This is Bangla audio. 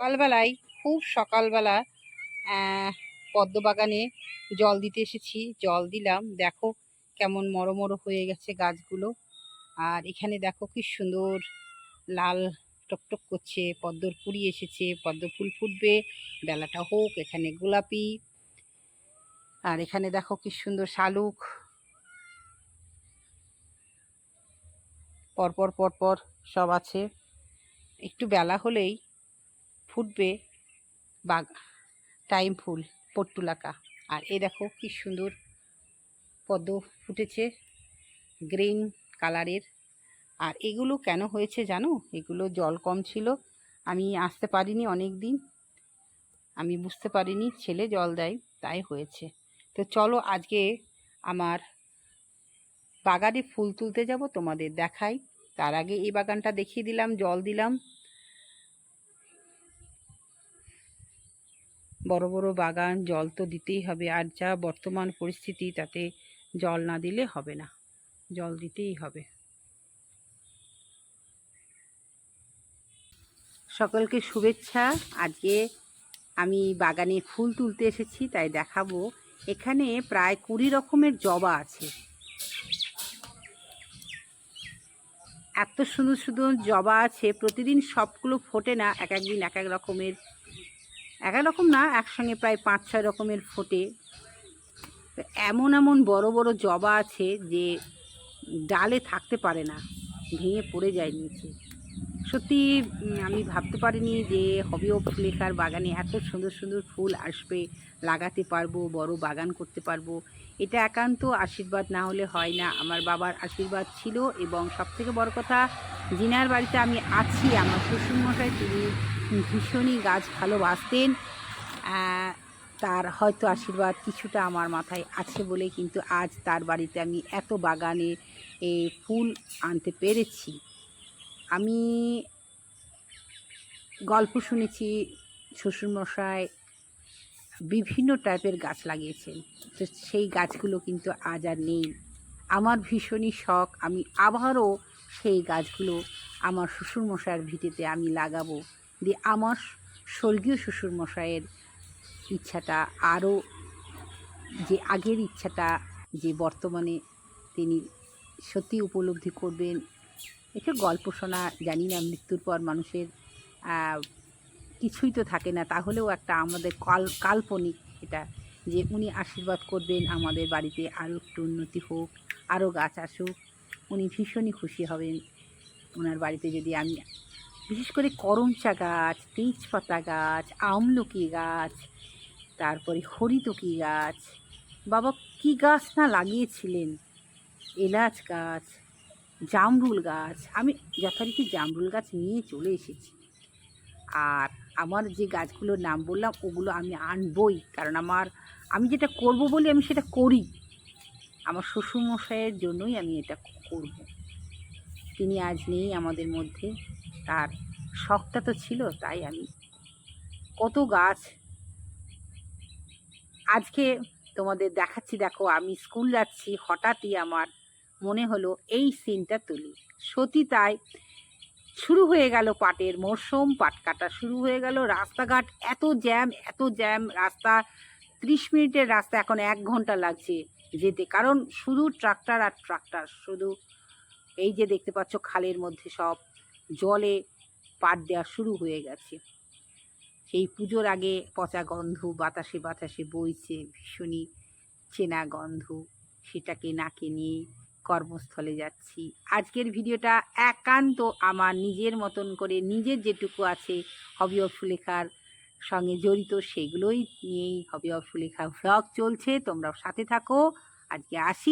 সকালবেলায়, খুব সকালবেলা পদ্ম বাগানে জল দিতে এসেছি। জল দিলাম। দেখো কেমন মরো মরো হয়ে গেছে গাছগুলো। আর এখানে দেখো কি সুন্দর লাল টকটক করছে, পদ্মর কুড়ি এসেছে পদ্ম ফুল ফুটবে, বেলাটা হোক, এখানে গোলাপি। আর এখানে দেখো কি সুন্দর শালুক। পরপর পরপর সব আছে। একটু বেলা হলেই ফুটবে বাগ টাইম ফুল পট্টুলাকা আর এ দেখো কি সুন্দর পদ্ম ফুটেছে, গ্রিন কালারের। আর এগুলো কেন হয়েছে জানো? এগুলো জল কম ছিল। আমি আসতে পারিনি অনেক দিন আমি বুঝতে পারিনি, ছেলে জল দেয়, তাই হয়েছে। তো চলো আজকে আমার বাগানে ফুল তুলতে যাব, তোমাদের দেখাই। তার আগে এই বাগানটা দেখিয়ে দিলাম, জল দিলাম। বড় বড় বাগান, জল তো দিতেই হবে। আর যা বর্তমান পরিস্থিতি, তাতে জল না দিলে হবে না। জল দিতেই হবে। সকলকে শুভেচ্ছা। আজকে আমি বাগানে ফুল তুলতে এসেছি, তাই দেখাবো। এখানে প্রায় কুড়ি রকমের জবা আছে। এত সুন্দর সুন্দর জবা আছে, প্রতিদিন সবগুলো ফোটে না, এক একদিন এক এক রকমের। এক রকম না, একসঙ্গে প্রায় পাঁচ ছয় রকমের ফোটে। এমন এমন বড় বড় জবা আছে যে ডালে থাকতে পারে না, ভেঙে পড়ে যায় নিচে। সত্যি আমি ভাবতে পারিনি যে হবি অফ লেখার বাগানে এত সুন্দর সুন্দর ফুল আসবে, লাগাতে পারব, বড় বাগান করতে পারব। এটা একান্ত আশীর্বাদ না হলে হয় না। আমার বাবার আশীর্বাদ ছিল এবং সবথেকে বড় কথা, জিনার বাড়িতে আমি আছি, আমার শ্বশুরমশাই তিনি ভীষণই গাছ ভালোবাসতেন। তার হয়তো আশীর্বাদ কিছুটা আমার মাথায় আছে বলে কিন্তু আজ তার বাড়িতে আমি এত বাগানে ফুল আনতে পেরেছি। আমি গল্প শুনেছি শ্বশুরমশাই বিভিন্ন টাইপের গাছ লাগিয়েছেন। তো সেই গাছগুলো কিন্তু আজ আর নেই। আমার ভীষণই শখ, আমি আবারও সেই গাছগুলো আমার শ্বশুরমশাইয়ের ভিটেতে আমি লাগাবো। দিয়ে আমার স্বর্গীয় শ্বশুরমশাইয়ের ইচ্ছাটা আরও, যে আগের ইচ্ছাটা যে বর্তমানে তিনি সত্যি উপলব্ধি করবেন একটু গল্প শোনা, জানি না মৃত্যুর পর মানুষের কিছুই তো থাকে না। তাহলেও একটা আমাদের কাল, কাল্পনিক এটা যে উনি আশীর্বাদ করবেন আমাদের বাড়িতে, আরও একটু উন্নতি হোক, আরও গাছ আসুক, উনি ভীষণই খুশি হবেন ওনার বাড়িতে যদি আমি, বিশেষ করে করমচা গাছ, তেজপাতা গাছ, আমলকি গাছ, তারপরে হরিতকি গাছ, বাবা কি গাছ না লাগিয়েছিলেন? এলাচ গাছ জামরুল গাছ। আমি যথারীতি জামরুল গাছ নিয়ে চলে এসেছি। আর আমার যে গাছগুলোর নাম বললাম, ওগুলো আমি আনবই। কারণ আমার, আমি যেটা করব বলে আমি সেটা করি। আমার শ্বশুরমশাইয়ের জন্যই আমি এটা করব। তিনি আজ নেই আমাদের মধ্যে। তার শখটা তো ছিল, তাই আমি কত গাছ আজকে তোমাদের দেখাচ্ছি। দেখো, আমি স্কুল যাচ্ছি, হঠাৎই আমার মনে হলো এই সিনটা তুলি। সতী তাই শুরু হয়ে গেল পাটের মরশুম পাট কাটা শুরু হয়ে গেল, রাস্তাঘাট এত জ্যাম এত জ্যাম, রাস্তা, ত্রিশ মিনিটের রাস্তা এখন এক ঘণ্টা লাগছে যেতে। কারণ শুধু ট্রাক্টর আর ট্রাক্টর, শুধু এই যে দেখতে পাচ্ছ খালের মধ্যে সব জলে পাট দেওয়া শুরু হয়ে গেছে। সেই পুজোর আগে পচা গন্ধ, বাতাসে বাতাসে বইছে ভীষণই চেনা গন্ধ। সেটাকে নাকে নিয়ে কর্মস্থলে যাচ্ছি। আজকের ভিডিওটা একান্ত আমার নিজের মতন করে নিজের যেটুকু আছে হবি অফ সুলেখার সঙ্গে জড়িত সেগুলোই নিয়েই হবি অফ সুলেখা ভ্লগ চলছে। তোমরা সাথে থাকো। আজকে আসি।